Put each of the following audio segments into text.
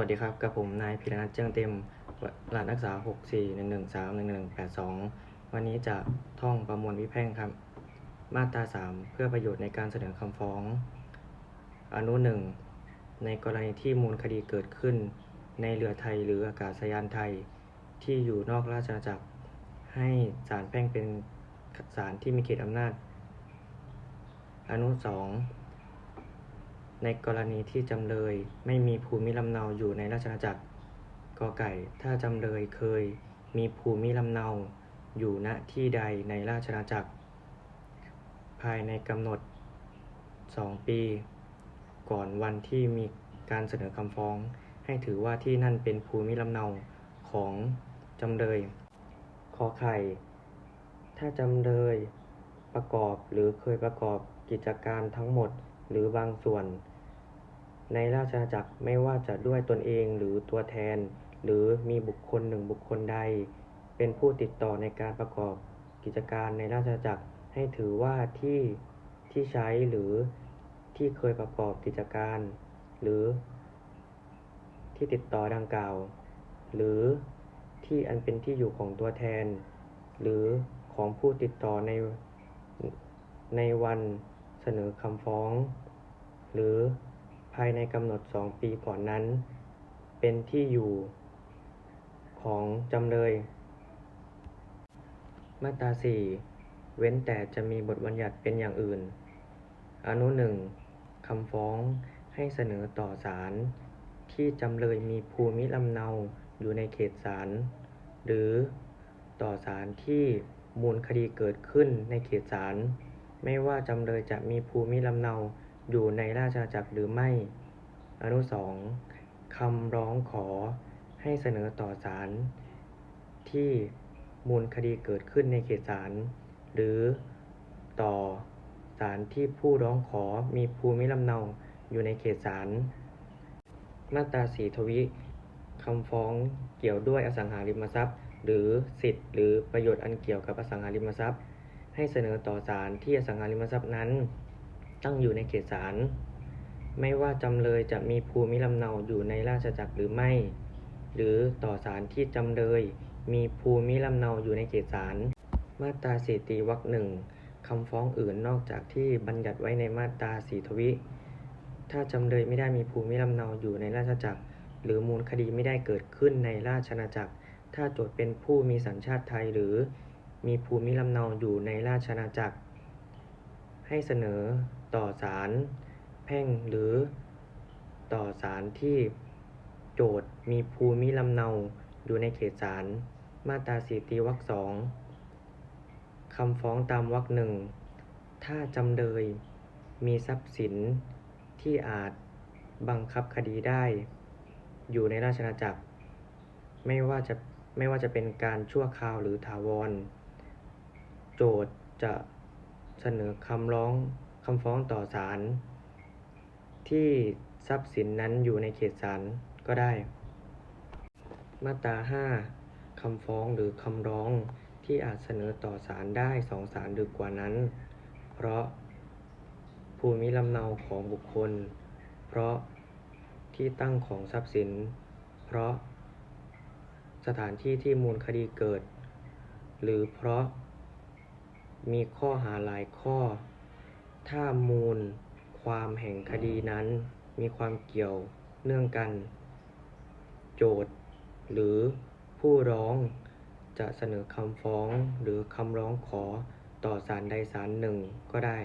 วัสดีครับ กับผมนายพิรนัทเจ้งเต็มหลานนักศึกษา 6 4 1 1 3 1 1 8 2 วันนี้จะท่องประมวลวิแพ่งครับ มาตรา 3 เพื่อประโยชน์ในการเสนอคำฟ้อง อนุ 1 ในกรณีที่มูลคดีเกิดขึ้น ในเรือไทยหรืออากาศยานไทย ที่อยู่นอกราชอาณาจักร ให้ศาลแพ่งเป็นศาลที่มีเขตอำนาจ อนุ 2 ในกรณีที่จำเลยไม่มีภูมิลำเนาอยู่ในราชอาณาจักรกอไก่ ถ้าจำเลยเคยมีภูมิลำเนาอยู่ณที่ใดในราชอาณาจักร ภายในกำหนด 2 ปี ก่อนวันที่มีการเสนอคำฟ้อง ให้ถือว่าที่นั่นเป็นภูมิลำเนาของจำเลยขอไข่ ถ้าจำเลยประกอบหรือเคยประกอบกิจการทั้งหมด หรือบางส่วน ในราชอาณาจักรไม่ว่าจะด้วยตนเองหรือตัวแทน หรือมีบุคคลหนึ่งบุคคลใด เป็นผู้ติดต่อในการประกอบกิจการในราชอาณาจักรให้ถือว่าที่ที่ใช้หรือที่เคยประกอบกิจการ หรือที่ติดต่อดังกล่าว หรือที่อันเป็นที่อยู่ของตัวแทน หรือของผู้ติดต่อในในวัน สนอคำฟ้อง หรือภายในกำหนด 2 ปีก่อนนั้น เป็นที่อยู่ของจำเลย มาตรา 4 เว้นแต่จะมีบทบัญญัติเป็นอย่างอื่น อนุหนึ่งคำฟ้องให้เสนอต่อศาลที่จำเลยมีภูมิลำเนาอยู่ในเขตศาลหรือต่อศาลที่มูลคดีเกิดขึ้นในเขตศาล ไม่ว่าจำเลยจะมีภูมิลำเนาอยู่ในราชอาณาจักรหรือไม่ อนุสองคำร้องขอให้เสนอต่อศาลที่มูลคดีเกิดขึ้นในเขตศาลหรือต่อศาลที่ผู้ร้องขอมีภูมิลำเนาอยู่ในเขตศาลมาตราสีทวิคำฟ้องเกี่ยวด้วยอสังหาริมทรัพย์ หรือสิทธิ์หรือประโยชน์อันเกี่ยวกับอสังหาริมทรัพย์ ให้เสนอต่อศาลที่อสังหาริมทรัพย์นั้น ตั้งอยู่ในเขตศาลไม่ว่าจำเลยจะมีภูมิลำเนาอยู่ในราชอาณาจักรหรือไม่ หรือต่อศาลที่จำเลยมีภูมิลำเนาอยู่ในเขตศาลมาตราสี่ตีวรรคหนึ่งคำฟ้องอื่นนอกจากที่บัญญัติไว้ในมาตราสี่ทวิ ถ้าจำเลยไม่ได้มีภูมิลำเนาอยู่ในราชอาณาจักร หรือมูลคดีไม่ได้เกิดขึ้นในราชอาณาจักร ถ้าโจทย์เป็นผู้มีสัญชาติไทยหรือ มีภูมิลำเนาอยู่ในราชอาณาจักร ให้เสนอต่อศาลแพ่งหรือต่อศาลที่โจทย์มีภูมิลำเนาอยู่ในเขตศาลมาตราสี่ตีวรรคสองคำฟ้องตามวรรคหนึ่งถ้าจำเลยมีทรัพย์สินที่อาจบังคับคดีได้ อยู่ในราชอาณาจักร ไม่ว่าจะไม่ว่าจะเป็นการชั่วคราวหรือถาวร โจทย์จะเสนอคำร้องคำฟ้องต่อศาลที่ทรัพย์สินนั้นอยู่ในเขตศาลก็ได้ มาตรา 5 คำฟ้องหรือคำร้องที่อาจเสนอต่อศาลได้สองศาลหรือกว่านั้น เพราะภูมิลำเนาของบุคคล เพราะที่ตั้งของทรัพย์สิน เพราะสถานที่ที่มูลคดีเกิด หรือเพราะ มีข้อหาหลายข้อ ถ้ามูลความแห่งคดีนั้น มีความเกี่ยวเนื่องกัน โจทย์ หรือผู้ร้องจะเสนอคำฟ้องหรือคำร้องขอต่อศาลใดศาลหนึ่งก็ได้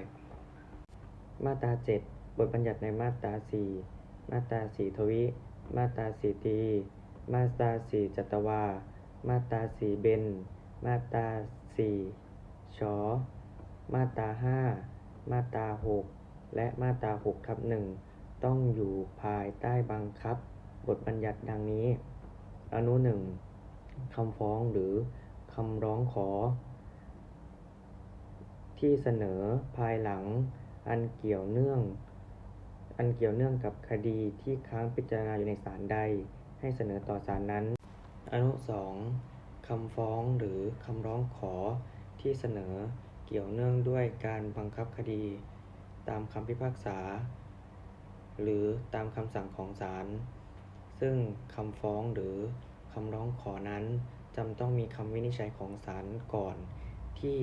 มาตรา 7 บทบัญญัติในมาตรา 4 มาตรา 4 ทวิ มาตรา 4 ตี มาตรา 4 จัตวา มาตรา 4 เบน มาตรา 4 ชอมาตรา 5 มาตรา 6 และมาตรา6ทับ1ต้องอยู่ภายใต้บังคับ บทบัญญัติดังนี้ อนุ 1 คำฟ้องหรือคำร้องขอ ที่เสนอภายหลังอันเกี่ยวเนื่อง อันเกี่ยวเนื่องกับคดีที่ค้างพิจารณาอยู่ในศาลใด ให้เสนอต่อศาลนั้น อนุ 2 คำฟ้องหรือคำร้องขอ ที่เสนอเกี่ยวเนื่องด้วยการบังคับคดี ตามคำพิพากษา หรือตามคำสั่งของศาลซึ่งคำฟ้องหรือคำร้องขอนั้นจำต้องมีคำวินิจฉัยของศาลก่อนที่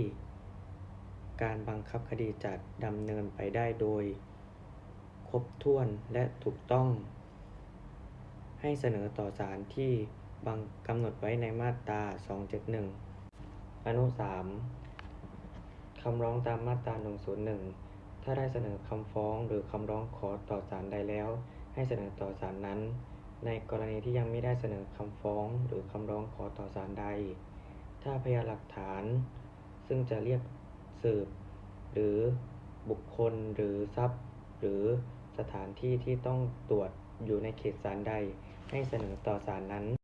การบังคับคดีจะดำเนินไปได้โดย ครบถ้วนและถูกต้อง ให้เสนอต่อศาลที่บังกำหนดไว้ในมาตรา 271 อนุ 3 คำร้องตามมาตรา 101 ถ้าได้เสนอคำฟ้องหรือคำร้องขอต่อศาลใดแล้ว ให้เสนอต่อศาลนั้น ในกรณีที่ยังไม่ได้เสนอคำฟ้องหรือคำร้องขอต่อศาลใด ถ้าพยานหลักฐาน ซึ่งจะเรียกสืบ หรือบุคคลหรือทรัพย์ หรือสถานที่ที่ต้องตรวจอยู่ในเขตศาลใด ให้เสนอต่อศาลนั้น